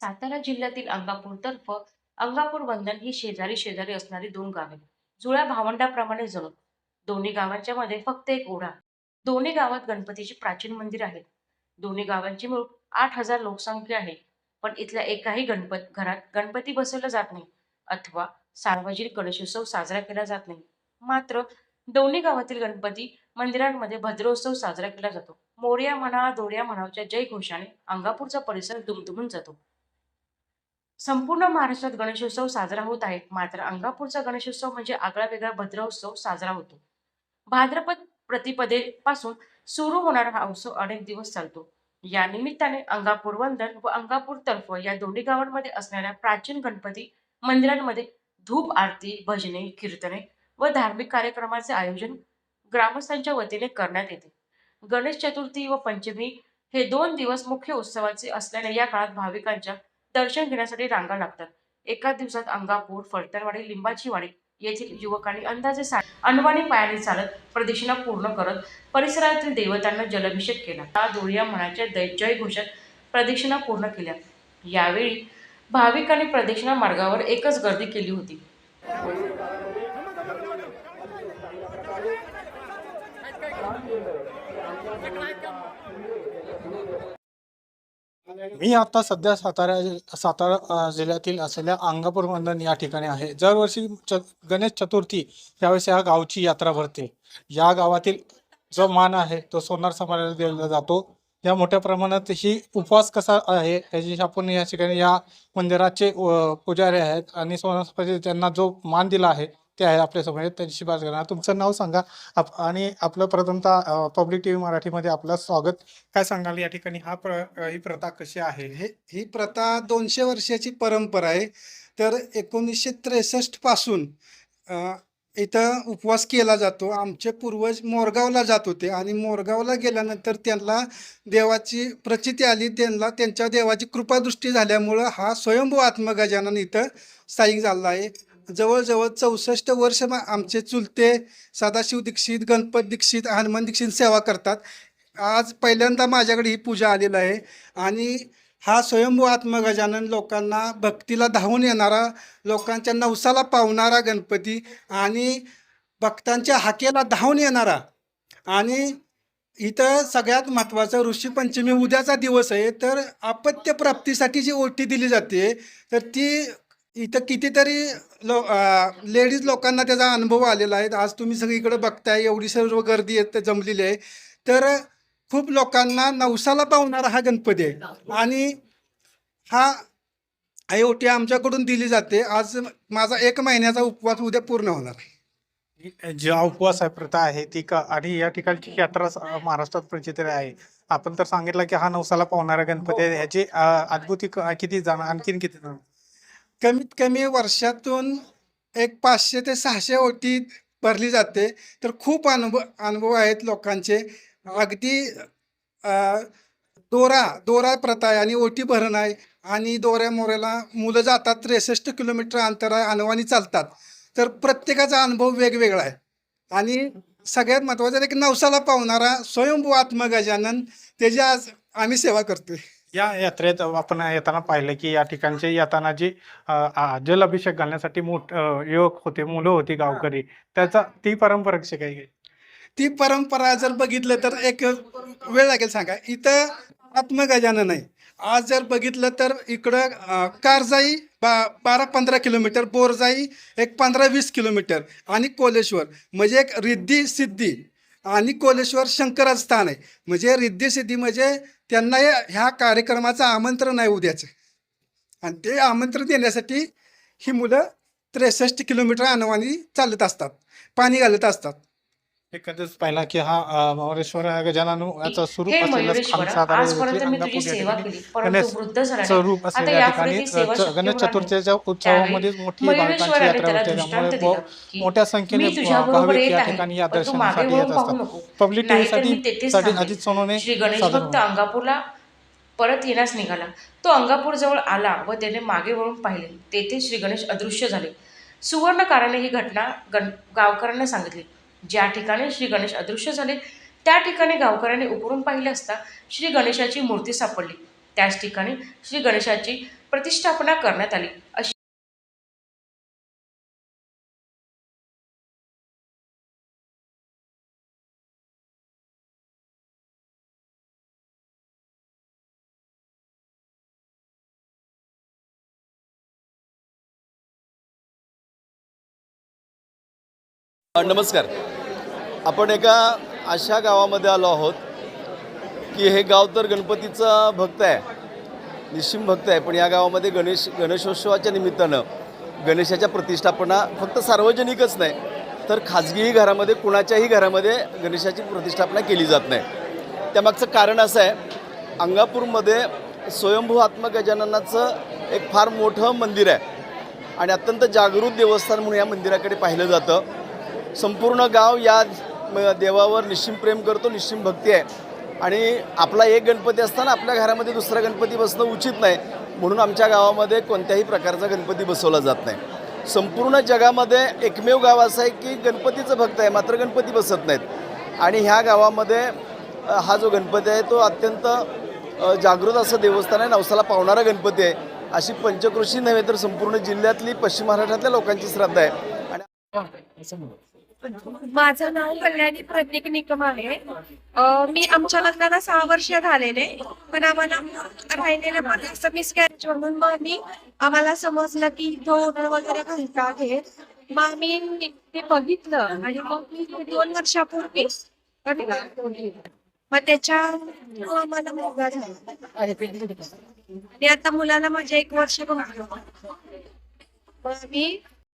सातारा जिल्ह्यातील अंगापूर तर्फ अंगापूर बंधन ही शेजारी शेजारी असणारी दोन गावे. जुळ्या भावंडाप्रमाणे जणू दोन्ही गावांच्या मध्ये फक्त एक ओढा. दोन्ही गावात गणपतीची प्राचीन मंदिर आहेत दोन्ही गावांची मूळ आठ हजार लोकसंख्या आहे. पण इथल्या एकाही गणपत घरात गणपती बसवला जात नाही अथवा सार्वजनिक गणेशोत्सव साजरा केला जात नाही. मात्र दोन्ही गावातील गणपती मंदिरांमध्ये भद्रोत्सव साजरा केला जातो. मोर्या म्हणा दोऱ्या म्हणावच्या जय घोषाने अंगापूरचा परिसर दुमदुमून जातो. संपूर्ण महाराष्ट्रात गणेशोत्सव साजरा होत आहे. मात्र अंगापूरचा गणेशोत्सव म्हणजे आगळा वेगळा भद्रोत्सव साजरा होतो. भाद्रपद प्रतिपदेपासून सुरू होणारा हा उत्सव अनेक दिवस चालतो. या निमित्ताने अंगापूर वंदन व अंगापूर तर्फ या दोन्ही गावांमध्ये असणाऱ्या प्राचीन गणपती मंदिरांमध्ये धूप आरती भजने कीर्तने व धार्मिक कार्यक्रमाचे आयोजन ग्रामस्थांच्या वतीने करण्यात येते. गणेश चतुर्थी व पंचमी हे दोन दिवस मुख्य उत्सवाचे असल्याने या काळात भाविकांच्या दर्शन घेण्यासाठी रांगा लागतात. एका दिवसात अंगापूर फलटणवाडी लिंबाची वाडी येथील युवकांनी अंदाजे सा अनवाणी पायाने चालत प्रदक्षिणा पूर्ण करत परिसरातील देवतांना जलाभिषेक केला. त्या दोरिया मनाच्या दै- जय घोषात प्रदक्षिणा पूर्ण केल्या. यावेळी भाविकांनी प्रदक्षिणा मार्गावर एकच गर्दी केली होती. मी आता सध्या सातारा सातारा जिल्ह्यातील असलेल्या अंगापूर मंदन या ठिकाणी आहे. दरवर्षी च गणेश चतुर्थी यावेळेस या गावची यात्रा भरते. या गावातील जो मान आहे तो सोनार समाजाला दिला जातो. या मोठ्या प्रमाणात ही उपवास कसा आहे याची आपण या ठिकाणी या मंदिराचे पुजारी आहेत आणि सोनार त्यांना जो मान दिला आहे ते आहे आपल्यासमोर त्यांची बात करणार. तुमचं नाव सांगा. आप आणि आपलं प्रथमतः पब्लिक टीव्ही मराठीमध्ये आपलं स्वागत. काय सांगाल या ठिकाणी? हा प्र ही प्रथा कशी आहे? हे ही प्रथा दोनशे वर्षाची परंपरा आहे. तर एकोणीसशे त्रेसष्टपासून इथं उपवास केला जातो. आमचे पूर्वज मोरगावला जात होते. आणि मोरगावला गेल्यानंतर त्यांना देवाची प्रचिती आली. त्यांना त्यांच्या देवाची कृपादृष्टी झाल्यामुळं हा स्वयंभू आत्मगजानन इथं स्थायिक झाला आहे. जवळजवळ चौसष्ट वर्ष मग आमचे चुलते सदाशिव दीक्षित गणपत दीक्षित हनुमान दीक्षित सेवा करतात. आज पहिल्यांदा माझ्याकडे ही पूजा आलेली आहे आणि हा स्वयंभू आत्मगजानन लोकांना भक्तीला धावून येणारा लोकांच्या नवसाला पावणारा गणपती आणि भक्तांच्या हाकेला धावून येणारा. आणि इथं सगळ्यात महत्त्वाचं ऋषीपंचमी उद्याचा दिवस आहे तर आपत्यप्राप्तीसाठी जी ओटी दिली जाते तर ती इथं कितीतरी लो लेडीज लोकांना त्याचा अनुभव आलेला आहे. आज तुम्ही सगळीकडे बघताय एवढी सर्व गर्दी येत जमलेली आहे. तर खूप लोकांना नवसाला पावणारा हा गणपती आहे. आणि हा आई ओटी आमच्याकडून दिली जाते. आज माझा एक महिन्याचा उपवास उद्या पूर्ण होणार. आहे ही जी उपवास आहे प्रथा आहे ती का आणि या ठिकाणची यात्रा महाराष्ट्रात प्रचित आहे. आपण तर सांगितलं की हा नवसाला पावणारा गणपती आहे. ह्याची अ, अद्भुती किती जण आणखीन किती जण? कमीत कमी वर्षातून एक पाचशे ते सहाशे ओटी भरली जाते. तर खूप अनुभव अनुभव आहेत लोकांचे. अगदी दोरा दोरा प्रथा आहे आणि ओटी भरण आहे आणि दोऱ्या मोऱ्याला मुलं जातात त्रेसष्ट किलोमीटर अंतर आहे चालतात. तर प्रत्येकाचा अनुभव वेगवेगळा आहे. आणि सगळ्यात महत्त्वाचं एक नवसाला पावणारा स्वयंभू आत्मगजानन त्याची आज आम्ही सेवा करतोय. या यात्रेत आपण येताना पाहिलं की या ठिकाणचे येताना जी जलाभिषेक घालण्यासाठी मोठ युवक होते मुलं होती गावकरी त्याचा ती परंपरा कशी काही ती परंपरा जर बघितलं तर एक वेळ लागेल सांगा. इथं आत्मगजानन आहे आज जर बघितलं तर इकडं कारजाई बा बारा पंधरा किलोमीटर बोरजाई एक पंधरा वीस किलोमीटर आणि कोलेश्वर. म्हणजे एक रिद्धी सिद्धी आणि कोलेश्वर शंकराचं स्थान आहे. म्हणजे रिद्धी सिद्धी म्हणजे त्यांना ह्या कार्यक्रमाचं आमंत्रण आहे उद्याचं. आणि ते आमंत्रण देण्यासाठी ही मुलं त्रेसष्ट किलोमीटर अनवाणी चालत असतात. पाणी घालत असतात. एकंदरच पाहिला की हा अ, मोरेश्वर गजानन याचं स्वरूप हे असलेलं मयुरेश्वर आजपर्यंत अंगापूर या सेवा ठिकाणी केली परंतु गणेश वृद्ध झाल्याने स्वरूप आता असलेल्या यापुढे ठिकाणी ती सेवा अ, च- शक्य गणेश होणार नाही. चतुर्थीच्या उत्सवामध्ये मोठी मयुरेश्वराने यात्रा त्याला होते दृष्टांत त्यामुळे दिला ब- की मोठ्या संख्येने मी तुझ्याबरोबर भाविक येत या आहे ठिकाणी या पण तू मागे दर्शनासाठी येत वळून पाहू असतात. नको. पब्लिक नाहीतर टीव्ही मी तेथेच साठी थांबेन. अजित सोनवणे श्री गणेश सादर भक्त अंगापूरला परत येण्यास निघाला. तो अंगापूर जवळ आला व त्याने मागे वळून पाहिले. तेथे श्री गणेश अदृश्य झाले. सुवर्णकाराने ही घटना गण गावकऱ्यांना सांगितली. ज्या ठिकाणी श्री गणेश अदृश्य झाले त्या ठिकाणी गावकऱ्यांनी उकरून पाहिले असता श्री गणेशाची मूर्ती सापडली. त्याच ठिकाणी श्री गणेशाची प्रतिष्ठापना करण्यात आली. अशी नमस्कार. आपण एका अशा गावामध्ये आलो आहोत की हे गाव तर गणपतीचा भक्त आहे. निश्चिम भक्त आहे. पण या गावामध्ये गणेश गणेशोत्सवाच्या निमित्तानं गणेशाच्या प्रतिष्ठापना फक्त सार्वजनिकच नाही तर खाजगीही घरामध्ये कुणाच्याही घरामध्ये गणेशाची प्रतिष्ठापना केली जात नाही. त्यामागचं कारण असं आहे अंगापूरमध्ये स्वयंभू आत्मगजाननाचं एक फार मोठं मंदिर आहे. आणि अत्यंत जागृत देवस्थान म्हणून या मंदिराकडे पाहिलं जातं. संपूर्ण गाव या देवावर निश्चिम प्रेम करतो निश्चिम भक्ती आहे. आणि आपला एक गणपती असताना आपल्या घरामध्ये दुसरा गणपती बसणं उचित नाही. म्हणून आमच्या गावामध्ये कोणत्याही प्रकारचा गणपती बसवला जात नाही. संपूर्ण जगामध्ये एकमेव गाव असं आहे की गणपतीचं भक्त आहे मात्र गणपती बसत नाहीत. आणि ह्या गावामध्ये हा जो गणपती आहे तो अत्यंत जागृत असं देवस्थान आहे. नवसाला पावणारा गणपती आहे. अशी पंचकृषी नव्हे तर संपूर्ण जिल्ह्यातली पश्चिम महाराष्ट्रातल्या लोकांची श्रद्धा आहे. आणि माझं नाव कल्याणी प्रतीक निकम आहे. मी आमच्या लग्नाला सहा वर्ष झालेले पण आम्हाला राहिलेले पण असं मिसकॅरेज म्हणून मग आम्ही आम्हाला समजलं की इथं वगैरे घालतात हे मग आम्ही ते बघितलं आणि मग मी दोन वर्षापूर्वी मग त्याच्या आम्हाला मुलगा झाला. आणि आता मुलाला माझ्या एक वर्ष होणार. मग